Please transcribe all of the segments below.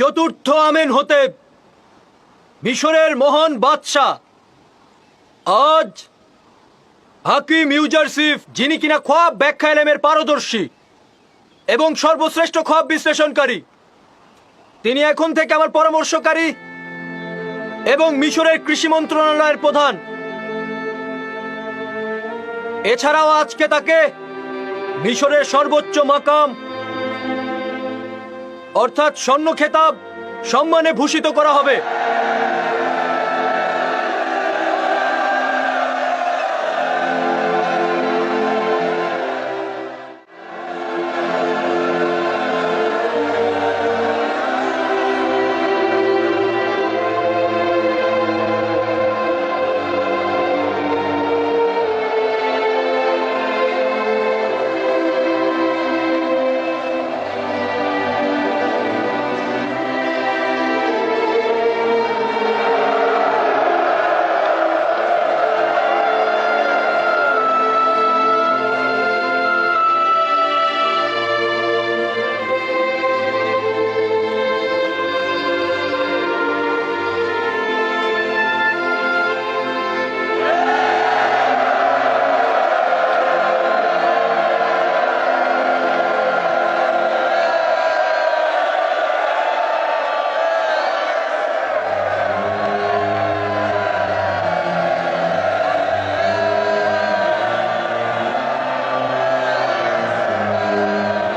চতুর্থ আমেন হতে মিশরের মহান বাদশাহ আজ হাকিম ইউজারসিফ, যিনি কিনা খোয়াব ব্যাখ্যা এলেমের পারদর্শী এবং সর্বশ্রেষ্ঠ খোয়াব বিশ্লেষণকারী, তিনি এখন থেকে আমার পরামর্শকারী এবং মিশরের কৃষি মন্ত্রণালয়ের প্রধান। এছাড়াও আজকে তাকে মিশরের সর্বোচ্চ মাকাম অর্থাৎ স্বর্ণ খেতাব সম্মানে ভূষিত করা হবে।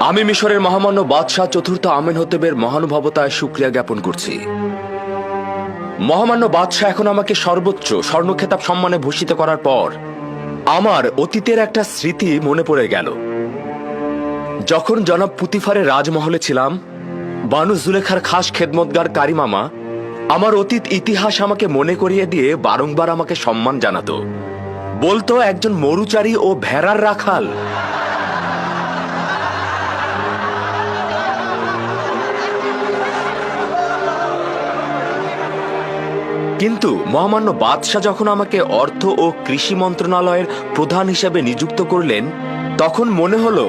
আমি মিশরের মহামান্য বাদশাহ চতুর্থ আমেনহতেবের মহানুভবতায় সুক্রিয়া জ্ঞাপন করছি। মহামান্য বাদশাহ এখন আমাকে সর্বোচ্চ স্বর্ণখেতাব সম্মানে ভূষিত করার পর আমার অতীতের একটা স্মৃতি মনে পড়ে গেল। যখন জনাব পুতিফারের রাজমহলে ছিলাম, বানু জুলেখার খাস খেদমতগার কারিমামা আমার অতীত ইতিহাস আমাকে মনে করিয়ে দিয়ে বারংবার আমাকে সম্মান জানাতো। বলতো, একজন মরুচারী ও ভেড়ার রাখাল কিন্তু মহামান্য বাদশাহ যখন আমাকে অর্থ ও কৃষি মন্ত্রণালয়ের প্রধান হিসেবে নিযুক্ত করলেন, তখন মনে হলো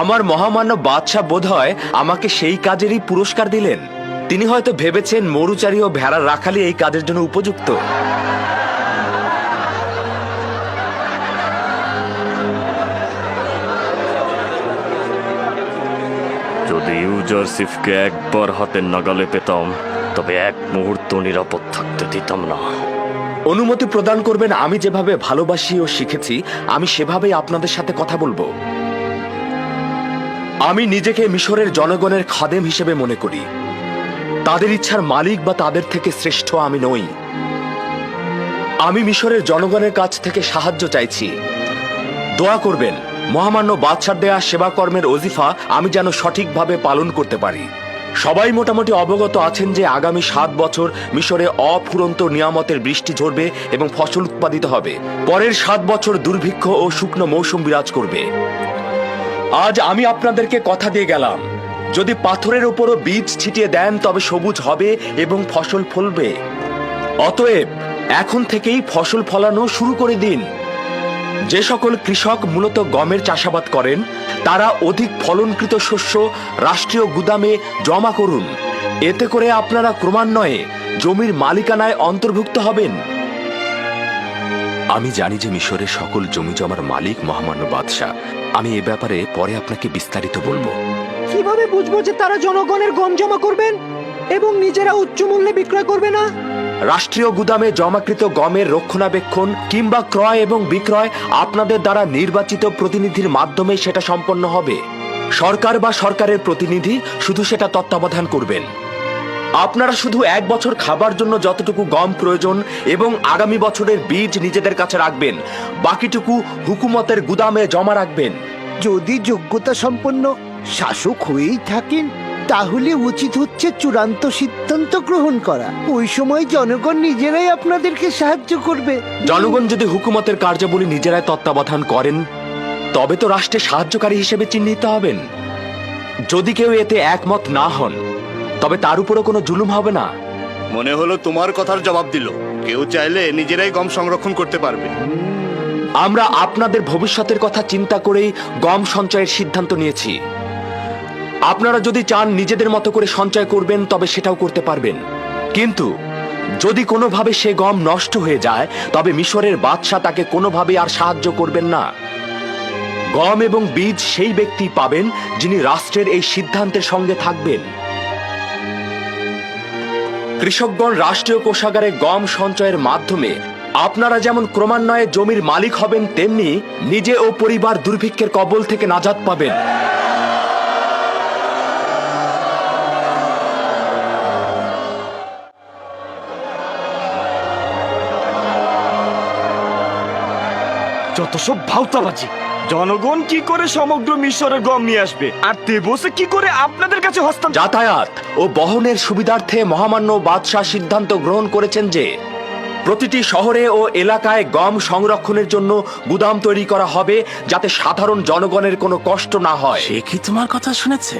আমার মহামান্য বাদশাহ বোধহয় আমাকে সেই কাজেরই পুরস্কার দিলেন। তিনি হয়তো ভেবেছেন মরুচারী ও ভেড়ার রাখালি এই কাজের জন্য উপযুক্ত। যদি ইউজারসিফকে একবার হাতের নাগালে পেতাম তবে এক মুহূর্ত নিরাপদ থাকতে দিতাম না। অনুমতি প্রদান করবেন, আমি যেভাবে ভালোবাসি ও শিখেছি, আমি সেভাবেই আপনাদের সাথে কথা বলব। আমি নিজেকে মিশরের জনগণের খাদেম হিসেবে মনে করি। তাদের ইচ্ছার মালিক বা তাদের থেকে শ্রেষ্ঠ আমি নই। আমি মিশরের জনগণের কাছ থেকে সাহায্য চাইছি। দোয়া করবেন, মহামান্য বাদশার দেয়া সেবা কর্মের অজিফা আমি যেন সঠিকভাবে পালন করতে পারি। সবাই মোটামুটি অবগত আছেন যে আগামী সাত বছর মিশরে অফুরন্ত নিয়ামতের বৃষ্টি ঝরবে এবং ফসল উৎপাদিত হবে। পরের সাত বছর দুর্ভিক্ষ ও শুকনো মৌসুম বিরাজ করবে। আজ আমি আপনাদেরকে কথা দিয়ে গেলাম। যদি পাথরের উপরও বীজ ছিটিয়ে দেন, তবে সবুজ হবে এবং ফসল ফলবে। অতএব এখন থেকেই ফসল ফলানো শুরু করে দিন। যে সকল কৃষক মূলত গমের চাষাবাদ করেন, তারা অধিক ফলনকৃত শস্য রাষ্ট্রীয় গুদামে জমা করুন। এতে করে আপনারা ক্রমান্বয়ে জমির মালিকানায় অন্তর্ভুক্ত হবেন। আমি জানি যে মিশরের সকল জমি জমার মালিক মহামান্য বাদশাহ। আমি এ ব্যাপারে পরে আপনাকে বিস্তারিত বলব। কীভাবে বুঝব যে তারা জনগণের গম জমা করবেন এবং নিজেরা উচ্চ মূল্যে বিক্রয় করবে না? রাষ্ট্রীয় গুদামে জমাকৃত গমের রক্ষণাবেক্ষণ কিংবা ক্রয় এবং বিক্রয় আপনাদের দ্বারা নির্বাচিত প্রতিনিধির মাধ্যমে সেটা সম্পন্ন হবে। সরকার বা সরকারের প্রতিনিধি শুধু সেটা তত্ত্বাবধান করবেন। আপনারা শুধু এক বছর খাবার জন্য যতটুকু গম প্রয়োজন এবং আগামী বছরের বীজ নিজেদের কাছে রাখবেন, বাকিটুকু হুকুমতের গুদামে জমা রাখবেন। যদি যোগ্যতা সম্পন্ন শাসক হয়েই থাকেন তাহলে উচিত হচ্ছে চূড়ান্ত সিদ্ধান্ত গ্রহণ করা। ওই সময় জনগণ নিজেরাই আপনাদেরকে সাহায্য করবে। জনগণ যদি হুকুমতের কার্যাবলী নিজেরাই তত্ত্বাবধান করেন তবে তো রাষ্ট্রের সাহায্যকারী হিসেবে চিহ্নিত হবেন। যদি কেউ এতে একমত না হন তবে তার উপরও কোনো জুলুম হবে না। মনে হলো তোমার কথার জবাব দিল। কেউ চাইলে নিজেরাই গম সংরক্ষণ করতে পারবে। আমরা আপনাদের ভবিষ্যতের কথা চিন্তা করেই গম সঞ্চয়ের সিদ্ধান্ত নিয়েছি। আপনারা যদি চান নিজেদের মতো করে সঞ্চয় করবেন, তবে সেটাও করতে পারবেন। কিন্তু যদি কোনোভাবে সে গম নষ্ট হয়ে যায়, তবে মিশরের বাদশাহ তাকে কোনোভাবে আর সাহায্য করবেন না। গম এবং বীজ সেই ব্যক্তি পাবেন, যিনি রাষ্ট্রের এই সিদ্ধান্তের সঙ্গে থাকবেন। কৃষকগণ রাষ্ট্রীয় কোষাগারে গম সঞ্চয়ের মাধ্যমে আপনারা যেমন ক্রমান্বয়ে জমির মালিক হবেন, তেমনি নিজে ও পরিবার দুর্ভিক্ষের কবল থেকে নাজাত পাবেন। যত সব ভাউতাবাজি জনগণ কি করে সমগ্র মিশরের গম নিয়ে আসবে? আর তেবসে কি করে আপনাদের কাছে হস্তান্তর যাতায়াত ও বহনের সুবিধার্থে মহামান্য বাদশাহ সিদ্ধান্ত গ্রহণ করেছেন যে প্রতিটি শহরে ও এলাকায় গম সংরক্ষণের জন্য গুদাম তৈরি করা হবে যাতে সাধারণ জনগণের কোনো কষ্ট না হয়। সে কি তোমার কথা শুনেছে?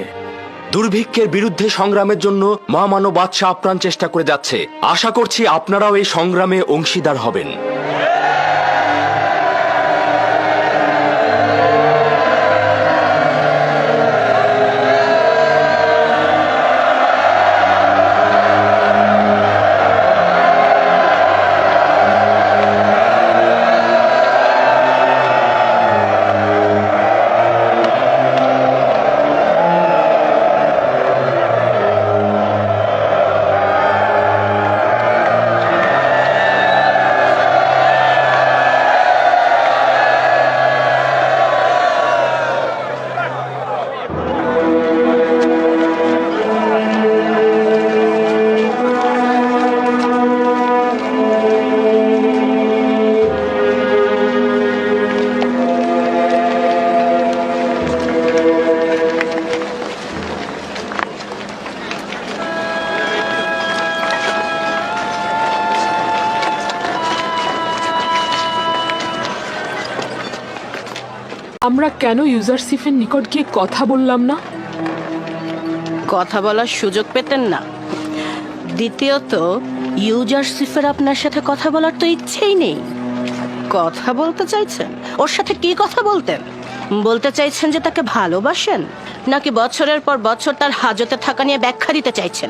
দুর্ভিক্ষের বিরুদ্ধে সংগ্রামের জন্য মহামানব বাদশাহ আপ্রাণ চেষ্টা করে যাচ্ছে। আশা করছি আপনারাও এই সংগ্রামে অংশীদার হবেন। আমরা কেন ইউজারসিফের নিকট গিয়ে কথা বললাম না? কথা বলার সুযোগ পেতেন না। দ্বিতীয়ত, ইউজারসিফের আপনার সাথে কথা বলার তো ইচ্ছেই নেই। কথা বলতে চাইছেন? ওর সাথে কি কথা বলতেন? বলতে চাইছেন যে তাকে ভালোবাসেন? নাকি বছরের পর বছর তার হাজতে থাকা নিয়ে ব্যাখ্যা দিতে চাইছেন?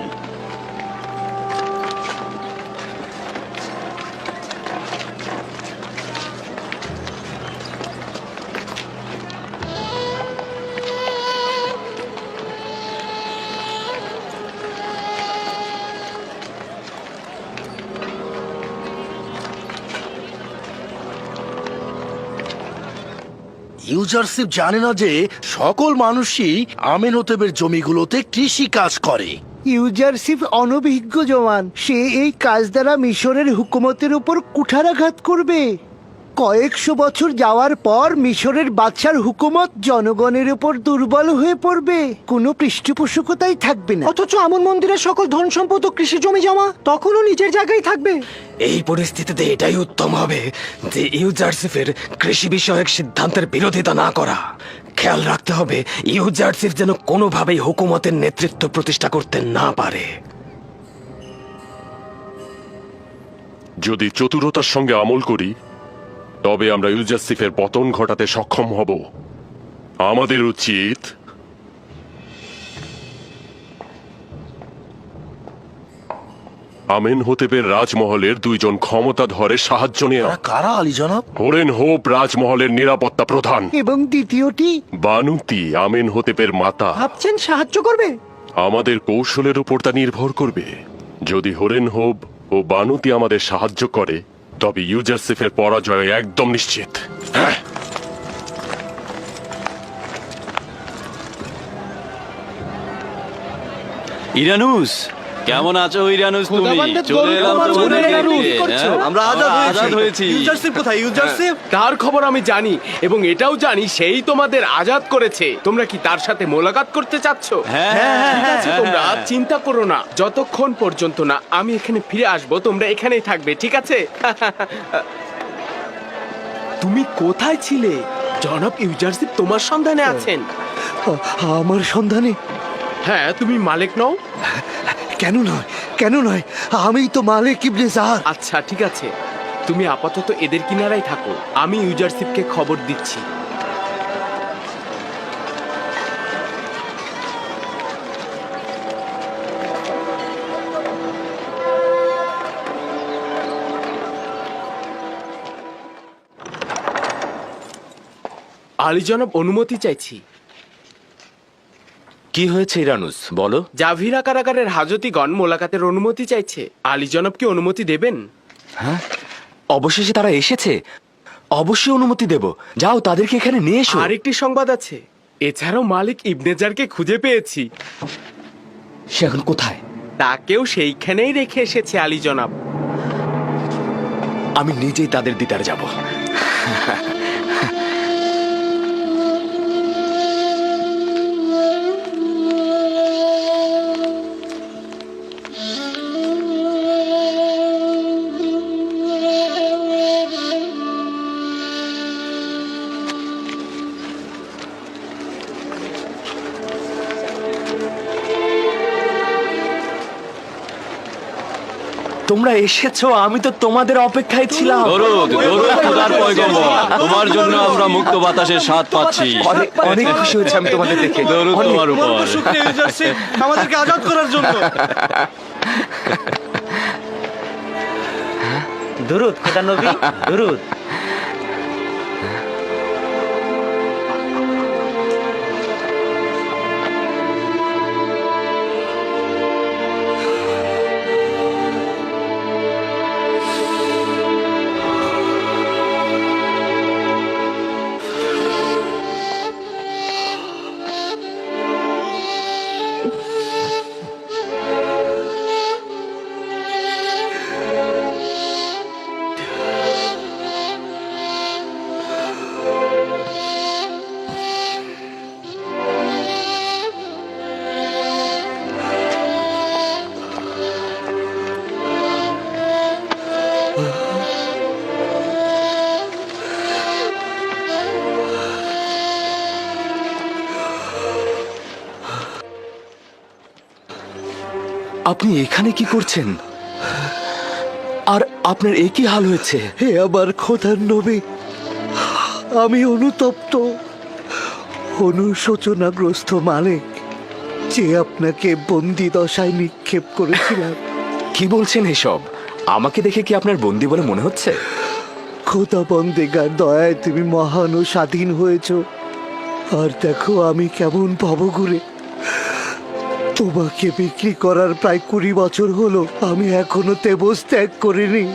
ইউজারশিপ জানে না যে সকল মানুষই আমেনতেবের জমিগুলোতে কৃষি কাজ করে। ইউজারশিপ অনভিজ্ঞ জওয়ান, সে এই কাজ দ্বারা মিশরের হুকুমতের উপর কুঠারাঘাত করবে। কয়েকশো বছর যাওয়ার পর মিশরের বাদশার হুকুমত জনগণের উপর দুর্বল হয়ে পড়বে। কোনো পৃষ্ঠপোষকতাই থাকবে না। অথচ আমন মন্দিরের সকল ধন সম্পদ ও কৃষি জমি জমা তখনও নিজের জায়গায় থাকবে। এই পরিস্থিতিতে এটাই উত্তম হবে যে ইউজারশিপের কৃষি বিষয়ক সিদ্ধান্তের বিরোধিতা না করা। খেয়াল রাখতে হবে ইউজারশিপ যেন কোনোভাবেই হুকুমতের নেতৃত্ব প্রতিষ্ঠা করতে না পারে। যদি চতুরতার সঙ্গে আমল করি তবে আমরা ইউজারসিফের পতন ঘটাতে সক্ষম হব। আমাদের উচিত আমেন হোতেবের রাজমহলের দুইজন ক্ষমতাধরের সাহায্য নেওয়া। কারা আলী জনাব? হরেন হোপ রাজমহলের নিরাপত্তা প্রধান। এবং দ্বিতীয়টি? বানুতি আমেন হোতেবের মাতা। ভাবছেন সাহায্য করবে? আমাদের কৌশলের উপর তা নির্ভর করবে। যদি হরেন হোব ও বানুতি আমাদের সাহায্য করে তবে ইউজারসিফের পরাজয় একদম নিশ্চিত। হ্যাঁ? ইরানুস কেমন আছো ইরানুস তুমি? চলে এলাম তোমাদের দেখতে, হ্যাঁ? আমরা আজাদ আজাদ হয়েছি। ইউজারশিপ কোথায়? ইউজারশিপ? তার খবর আমি জানি এবং এটাও জানি সেই তোমাদের আজাদ করেছে। তোমরা কি তার সাথে মোলাকাত করতে চাচ্ছ? হ্যাঁ, হ্যাঁ, ঠিক আছে হ্যাঁ, তোমরা হ্যাঁ। চিন্তা করো না যতক্ষণ পর্যন্ত না আমি এখানে ফিরে আসব তোমরা এখানেই থাকবে ঠিক আছে? তুমি কোথায় ছিলে? জনাব ইউজারশিপ তোমার সন্ধানে আছেন। আমার সন্ধানে। হ্যাঁ তুমি মালিক নও? কেন নয়? কেন নয়? আমি তো মালিক ইবনে জাহার আচ্ছা ঠিক আছে। তুমি আপাতত এদের কিনারাই থাকো। আমি ইউজারশিপকে খবর দিচ্ছি। আলী জনব অনুমতি চাইছি। কি হয়েছে ইরানুস? বলো। জাভিরা কারাগারের হাজতিগণ মোলাকাতের অনুমতি চাইছে। আলী জনাব কি অনুমতি দেবেন? হ্যাঁ অবশেষে তারা এসেছে। অবশ্যই অনুমতি দেব। যাও তাদেরকে এখানে নিয়ে এসো। আরেকটি সংবাদ আছে। এছাড়াও মালিক ইবনেজারকে খুঁজে পেয়েছি। সে এখন কোথায়? তাকেও সেইখানেই রেখে এসেছে আলী জনাব। আমি নিজেই তাদের দিদার যাব। তোমরা এসেছ আমি তো তোমাদের অপেক্ষায় ছিলাম। দরুদ দরুদ খোদার পয়গম্বর তোমার জন্য আমরা মুক্ত বাতাসের স্বাদ পাচ্ছি। অনেক অনেক খুশি হয়েছে আমি তোমাদের দেখে। দরুদ অনেক। তোমার উপর আমাদেরকে আজাদ করার জন্য। দুরুদ খোদা নবী দুরুদ। আপনি এখানে কি করছেন? আর আপনার একই হাল হয়েছে? হে আমার খোদার নবী আমি অনুতপ্ত অনুশোচনাগ্রস্ত মালিক যে আপনাকে বন্দি দশায় নিক্ষেপ করেছিলাম। কি বলছেন এসব? আমাকে দেখে কি আপনার বন্দি বলে মনে হচ্ছে? খোদা বন্দেগার দয়ায় তুমি মহান ও স্বাধীন হয়েছ। আর দেখো আমি কেমন ভবঘুরে। তোমাকে বিক্রি করার প্রায় কুড়ি বছর হলো। আমি এখনও তেবস ত্যাগ করিনি।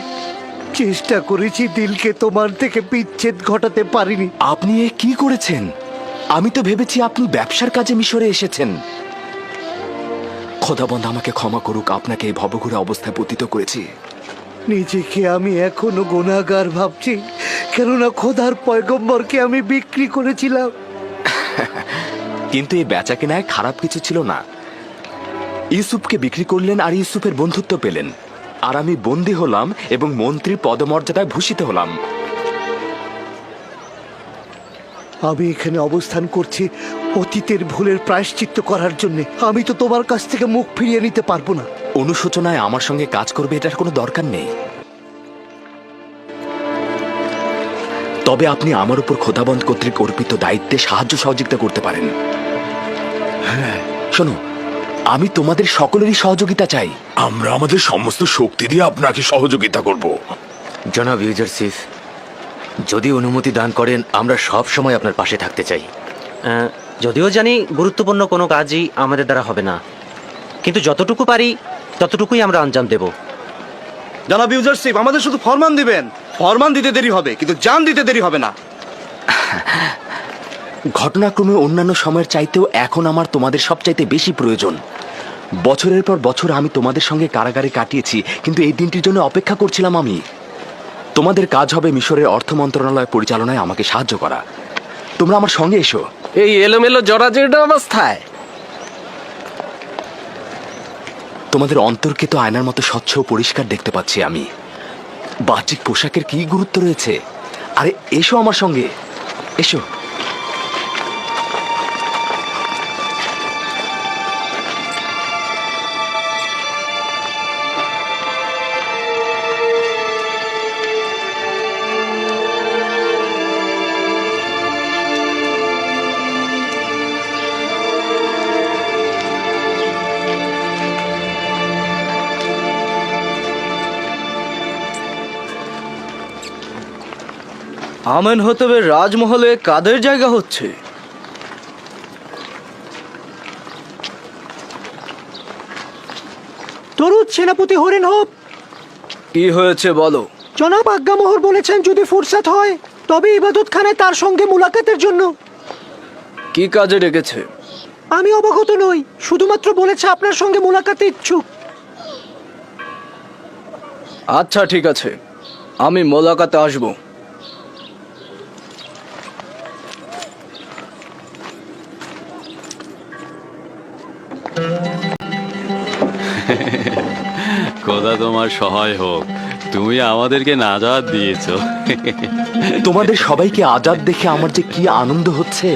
চেষ্টা করেছি দিলকে তোমার থেকে বিচ্ছেদ ঘটাতে পারিনি। আপনি এ কি করেছেন? আমি তো ভেবেছি আপনি ব্যবসার কাজে মিশরে এসেছেন। খোদাবন্ধ আমাকে ক্ষমা করুক আপনাকে এই ভবঘুরে অবস্থায় পতিত করেছি। নিজেকে আমি এখনও গুণাগার ভাবছি কেননা খোদার পয়গম্বরকে আমি বিক্রি করেছিলাম। কিন্তু এই বেচা কেনায় খারাপ কিছু ছিল না। ইউসুফকে বিক্রি করলেন আর ইউসুফের বন্ধুত্ব পেলেন। আর আমি বন্দী হলাম এবং মন্ত্রীর পদমর্যাদায় ভূষিত হলাম। আমি এখানে অবস্থান করছি অতীতের ভুলের প্রায়শ্চিত্ত করার জন্য। আমি তো তোমার কাছ থেকে মুখ ফিরিয়ে নিতে পারব না। অনুশোচনায় আমার সঙ্গে কাজ করবে এটার কোনো দরকার নেই। তবে আপনি আমার উপর খোদাবন্ধ কর্তৃক অর্পিত দায়িত্বে সাহায্য সহযোগিতা করতে পারেন। হ্যাঁ। শোনো আমি তোমাদের সকলেরই সহযোগিতা চাই। আমরা আমাদের সমস্ত শক্তি দিয়ে আপনাকে সহযোগিতা করব। জনাব ইউজারসিফ যদি অনুমতি দান করেন আমরা সব সময় আপনার পাশে থাকতে চাই। যদিও জানি গুরুত্বপূর্ণ কোনো কাজই আমাদের দ্বারা হবে না। কিন্তু যতটুকু পারি ততটুকুই আমরা আঞ্জাম দেব। জনাব ইউজারশিপ আমাদের শুধু ফরমান দিবেন। ফরমান দিতে দেরি হবে কিন্তু জান দিতে দেরি হবে না। ঘটনাক্রমে অন্যান্য সময়ের চাইতেও এখন আমার তোমাদের সবচাইতে বেশি প্রয়োজন। বছরের পর বছর আমি তোমাদের সঙ্গে কারাগারে কাটিয়েছি কিন্তু এই দিনটির জন্য অপেক্ষা করছিলাম আমি। তোমাদের কাজ হবে মিশরের অর্থ মন্ত্রণালয় পরিচালনায় আমাকে সাহায্য করা। তোমরা আমার সঙ্গে এসো। এই এলোমেলো জরাজীর্ণ অবস্থায়। তোমাদের অন্তরকে তো আয়নার মতো স্বচ্ছ ও পরিষ্কার দেখতে পাচ্ছি আমি। বাহ্যিক পোশাকের কি গুরুত্ব রয়েছে? আরে এসো আমার সঙ্গে। এসো। আমেন হতবে রাজমহলে কাদের জায়গা হচ্ছে? তরুদ সেনাপতি হরেন হোপ! কি হয়েছে বলো? জনাব আজ্ঞামোহর বলেছেন যদি ফুরসাত হয় তবে ইবাদত খানায় তার সঙ্গে মুলাকাতের জন্য। কি কাজে ডেকেছে? আমি অবগত নই শুধুমাত্র বলেছে আপনার সঙ্গে মুলাকাতে ইচ্ছুক। আচ্ছা ঠিক আছে। আমি মোলাকাতে আসব। তোমার সহায় হোক। তুমি আমাদেরকে নাজাদ দিয়েছ। তোমাদের সবাইকে আজাদ দেখে আমার যে কি আনন্দ হচ্ছে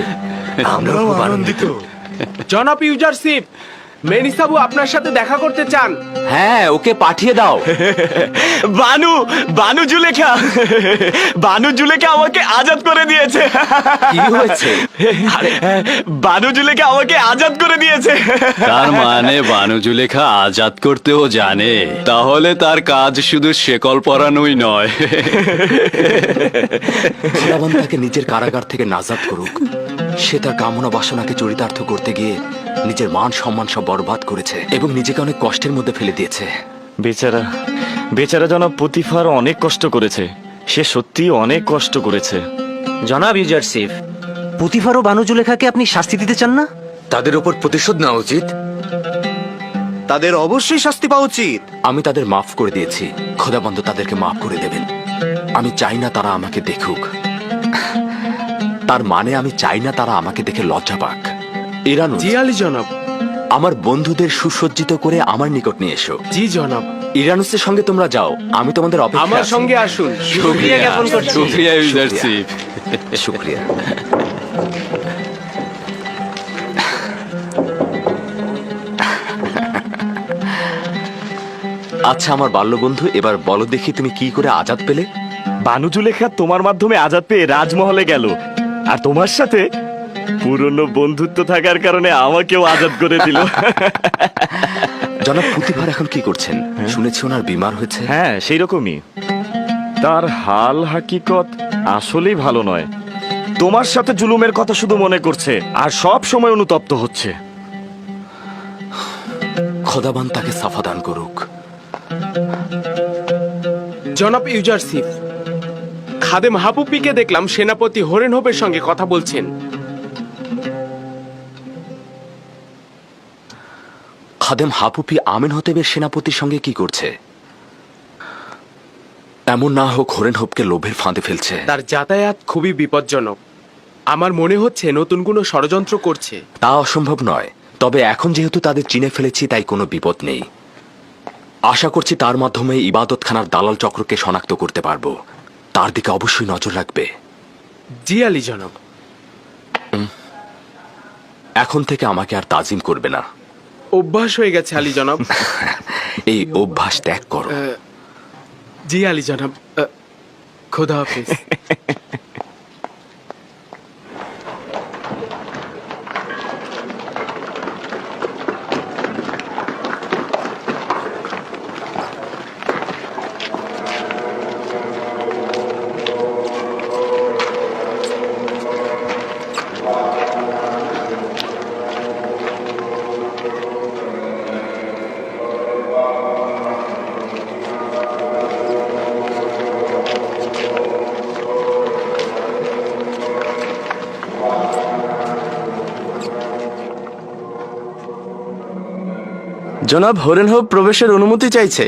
আমরাও আনন্দিত। জনাব ইউজারশিপ মেনিসাবু আপনার সাথে দেখা করতে চান। হ্যাঁ ওকে পাঠিয়ে দাও। বানু বানু জুলেখা। বানু জুলেখা আমাকে আজাদ করে দিয়েছে। কি হয়েছে? আরে বানু জুলেখা আমাকে আজাদ করে দিয়েছে। তার মানে বানুজুলেখা আজাদ করতেও জানে। তাহলে তার কাজ শুধু শেকল পরানোই নয়। খোদাবান তাকে নিজের কারাগার থেকে নাজাদ করুক। সে তার কামনা বাসনাকে চরিতার্থ করতে গিয়ে নিজের মান সম্মান সব বরবাদ করেছে এবং নিজেকে অনেক কষ্টের মধ্যে ফেলে দিয়েছে। বেচারা বেচারা জনাব প্রতিফার অনেক কষ্ট করেছে। সে সত্যি অনেক কষ্ট করেছে। জনাব ইউজারসিফ পুতিফার ও বানুজুলেখাকে আপনি শাস্তি দিতে চান না? তাদের উপর প্রতিশোধ নেওয়া উচিত। তাদের অবশ্যই শাস্তি পাওয়া উচিত। আমি তাদের মাফ করে দিয়েছি। খোদাবন্ধ তাদেরকে মাফ করে দেবেন। আমি চাই না তারা আমাকে দেখুক। তার মানে আমি চাই না তারা আমাকে দেখে লজ্জা পাক। ইরানু জি আলী জনাব। আমার বন্ধুদের সুসজ্জিত করে আমার নিকট নিয়ে এসো। জি জনাব। ইরানুসের সঙ্গে তোমরা যাও আমি তোমাদের অপেক্ষা আমার সঙ্গে আসুন। শুক্রিয়া। শুক্রিয়া ইউজারশিপ শুক্রিয়া আচ্ছা আমার বাল্যবন্ধু এবার বলো দেখি তুমি কি করে আজাদ পেলে? বানু জুলেখা তোমার মাধ্যমে আজাদ পেয়ে রাজমহলে গেল। আর তোমার সাথে পুরনো বন্ধুত্ব থাকার কারণে আমাকেও আজাদ করে দিল। জনাব প্রতিভার এখন কি করছেন? শুনেছি ওনার বিমার হয়েছে। হ্যাঁ সেই রকমই। তার হাল হাকিকত আসলেই ভালো নয়। তোমার সাথে জুলুমের কথা শুধু মনে করছে আর সব সময় অনুতপ্ত হচ্ছে। খোদাবান তাকে সাফা দান করুক। জনাব ইউজারশিপ খাদেম হাপুপিকে দেখলাম সেনাপতি হরেন হোপের সঙ্গে কথা বলছেন। খাদেম হাপুপি আমিন হতেবের সেনাপতির সঙ্গে কি করছে? এমন না হোক হরেন হোপকে লোভের ফাঁদে ফেলছে। তার যাতায়াত খুবই বিপজ্জনক। আমার মনে হচ্ছে নতুন কোনো ষড়যন্ত্র করছে। তা অসম্ভব নয় তবে এখন যেহেতু তাদের চিনে ফেলেছি তাই কোনো বিপদ নেই। আশা করছি তার মাধ্যমে ইবাদতখানার দালাল চক্রকে শনাক্ত করতে পারব। তার দিকে অবশ্যই নজর রাখবে। জি আলী জনাব। এখন থেকে আমাকে আর তাজিম করবে না। অভ্যাস হয়ে গেছে আলী জনাব। এই অভ্যাস ত্যাগ করো। জি আলী জনাব। খোদা হাফিজ। জনাব হরেন হোপ প্রবেশের অনুমতি চাইছে।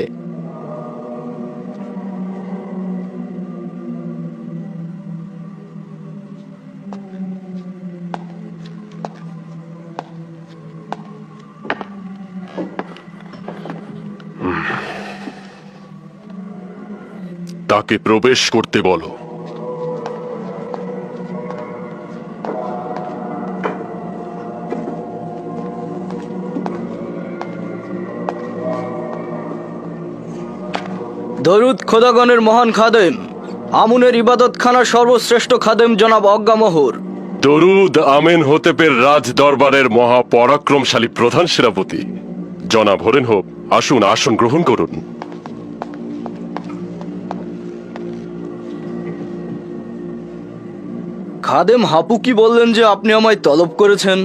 তাকে প্রবেশ করতে বলো। দরুদ খোদাগণের মহান খাদেম আমুনের ইবাদতখানার সর্বশ্রেষ্ঠ খাদেম জনাব অজ্ঞামোহর দরুদ আমেন হতেপের রাজ দরবারের মহা পরাক্রমশালী প্রধান সেনাপতি। জনাব হরেন হোপ আসুন আসন গ্রহণ করুন। খাদেম হাপু কি বললেন যে আপনি আমায় তলব করেছেন?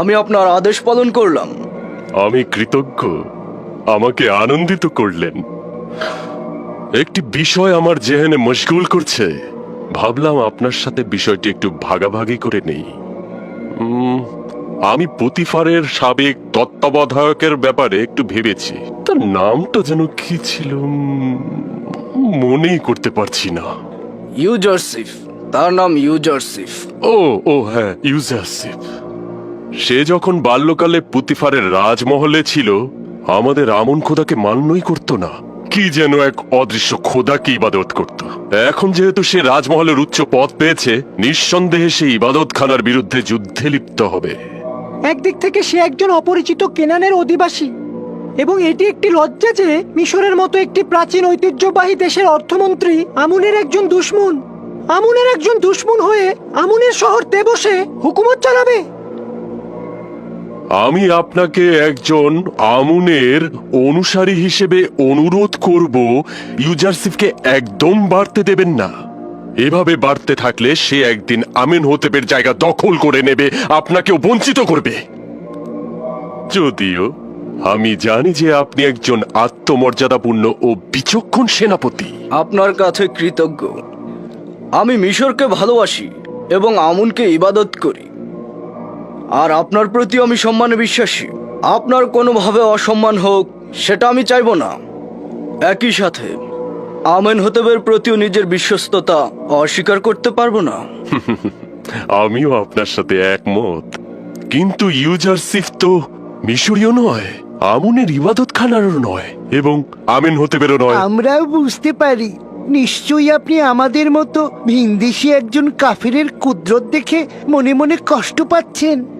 আমি আপনার আদেশ পালন করলাম। আমি কৃতজ্ঞ। আমাকে আনন্দিত করলেন। একটি বিষয় আমার জেহেনে মশগুল করছে। ভাবলাম আপনার সাথে বিষয়টি একটু ভাগাভাগি করে নেই। আমি পুতিফারের সাবেক তত্ত্বাবধায়কের ব্যাপারে একটু ভেবেছি। তার নামটা যেন কি ছিল মনেই করতে পারছি না। ইউজারসিফ। তার নাম ইউজারসিফ। ও ও হ্যাঁ ইউজারসিফ। সে যখন বাল্যকালে পুতিফারের রাজমহলে ছিল আমাদের আমন খোদাকে মান্যই করতো না। কি যেন এক অদৃশ্য খোদাকে ইবাদত করত। এখন যেহেতু সে রাজমহলের উচ্চ পদ পেয়েছে, নিঃসন্দেহে সে ইবাদতখানার বিরুদ্ধে যুদ্ধে লিপ্ত হবে। একদিক থেকে সে একজন অপরিচিত কেনানের অধিবাসী, এবং এটি একটি লজ্জা যে মিশরের মতো একটি প্রাচীন ঐতিহ্যবাহী দেশের অর্থমন্ত্রী আমুনের একজন দুশ্মন। আমুনের একজন দুশ্মন হয়ে আমুনের শহর দেবসে হুকুমত চালাবে। আমি আপনাকে একজন আমুনের অনুসারী হিসেবে অনুরোধ করব, ইউজারসিফকে একদম বাড়তে দেবেন না। এভাবে বাড়তে থাকলে সে একদিন আমিন হোতেপের জায়গা দখল করে নেবে, আপনাকেও বঞ্চিত করবে। যদিও আমি জানি যে আপনি একজন আত্মমর্যাদাপূর্ণ ও বিচক্ষণ সেনাপতি। আপনার কাছে কৃতজ্ঞ। আমি মিশরকে ভালোবাসি এবং আমুনকে ইবাদত করি। আর আপনার প্রতি আমি সম্মানে বিশ্বাসী। আপনার কোনোভাবে অসম্মান হোক সেটা আমি চাইব না। একই সাথে আমেন হতেবের প্রতিও নিজের বিশ্বস্ততা অস্বীকার করতে পারব না। আমিও আপনার সাথে একমত। কিন্তু ইউজারসিফ তো মিশরীয় নয় আমুনের ইবাদত খানারও নয় এবং আমিন হতেবেরও নয়। আমরাও বুঝতে পারি নিশ্চয়ই আপনি আমাদের মতো ভিনদেশি একজন কাফিরের কুদরত দেখে মনে মনে কষ্ট পাচ্ছেন।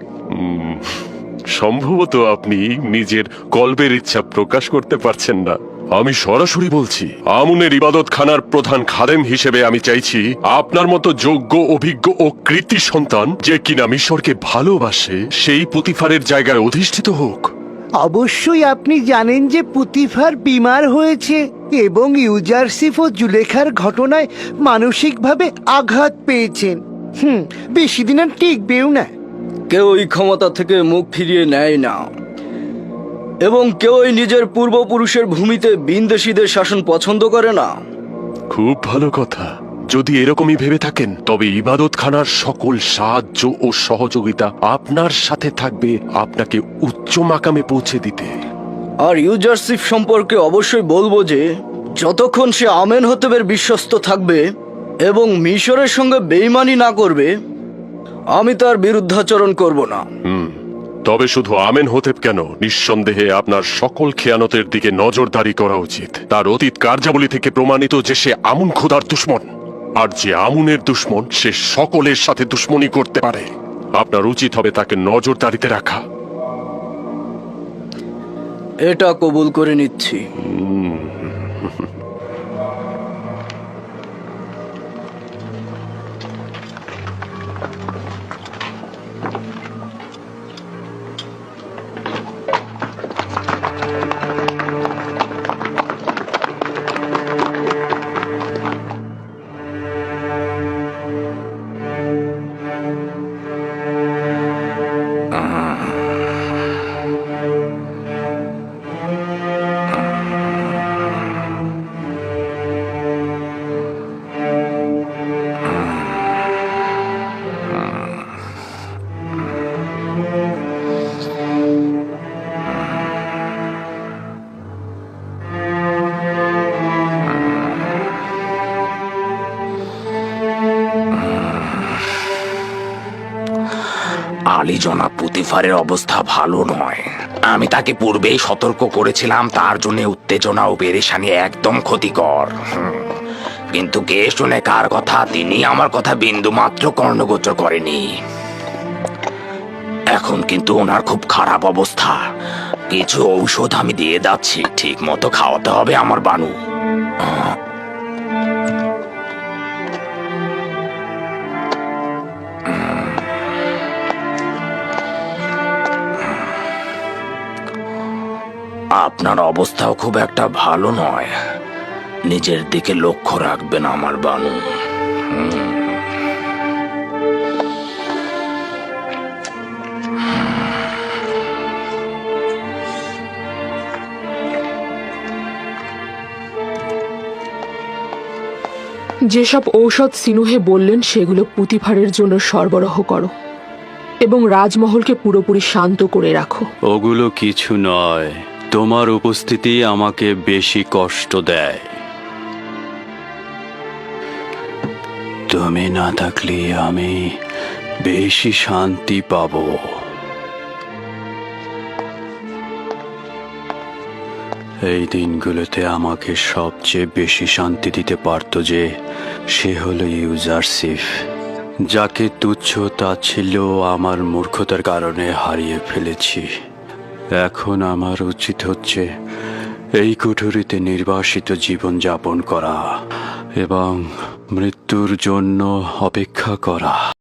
সম্ভবত আপনি নিজের কল্পের ইচ্ছা প্রকাশ করতে পারছেন না। আমি সরাসরি বলছি, আমুনের ইবাদত খানার প্রধান খাদেম হিসেবে আমি চাইছি আপনার মতো যোগ্য, অভিজ্ঞ ও কৃতি সন্তান যে কিনা মিশরকে ভালোবাসে, সেই পুতিফারের জায়গায় অধিষ্ঠিত হোক। অবশ্যই আপনি জানেন যে পুতিফার বিমার হয়েছে এবং ইউজারসিফ ও জুলেখার ঘটনায় মানসিকভাবে আঘাত পেয়েছেন। হুম, বেশি দিন আর টিকবেও না। কেউ এই ক্ষমতা থেকে মুখ ফিরিয়ে নেয় না। এবং কেউই নিজের পূর্বপুরুষের ভূমিতে বিনদেশীদের শাসন পছন্দ করে না। খুব ভালো কথা। যদি এরকমই ভেবে থাকেন তবে ইবাদত খানার সকল সাহায্য ও সহযোগিতা আপনার সাথে থাকবে আপনাকে উচ্চ মাকামে পৌঁছে দিতে। আর ইউজারশিপ সম্পর্কে অবশ্যই বলব যে যতক্ষণ সে আমেন হতেবের বিশ্বস্ত থাকবে এবং মিশরের সঙ্গে বেইমানি না করবে আমি তার বিরুদ্ধাচরণ করব না। তবে শুধু আমেন হতেব কেন? নিঃসন্দেহে আপনার সকল খেয়ানতের দিকে নজরদারি করা উচিত। তার অতীত কার্যাবলী থেকে প্রমাণিত যে সে আমুন খোদার দুশ্মন আর যে আমুনের দুশ্মন সে সকলের সাথে দুশ্মনী করতে পারে। আপনার উচিত হবে তাকে নজরদারিতে রাখা। এটা কবুল করে নিচ্ছি। আলী জনাব পুতিফারের অবস্থা ভালো নয়। আমি তাকে পূর্বেই সতর্ক করেছিলাম, তার জন্য উত্তেজনা ও পেরেশানি একদম ক্ষতিকর। কিন্তু কে শুনে কার কথা, তিনি আমার কথা বিন্দু মাত্র কর্ণগোচর করেনি। এখন কিন্তু ওনার খুব খারাপ অবস্থা। কিছু ঔষধ আমি দিয়ে যাচ্ছি ঠিক মতো খাওয়াতে হবে আমার বানু। আপনার অবস্থাও খুব একটা ভালো নয়। নিজের দিকে লক্ষ্য রাখবেন আমার বানু। যেসব ঔষধ সিনুহে বললেন সেগুলো পুতিভারের জন্য সরবরাহ করো এবং রাজমহলকে পুরোপুরি শান্ত করে রাখো। ওগুলো কিছু নয়। তোমার উপস্থিতি আমাকে বেশি কষ্ট দেয়। তুমি না থাকলে আমি বেশি শান্তি পাব। এই দিনগুলোতে আমাকে সবচেয়ে বেশি শান্তি দিতে পারতো যে সে হলো ইউজারসিফ যাকে তুচ্ছ তা ছিল আমার মূর্খতার কারণে হারিয়ে ফেলেছি। এখন আমার উচিত হচ্ছে এই কুঠুরিতে নির্বাসিত জীবন যাপন করা এবং মৃত্যুর জন্য অপেক্ষা করা।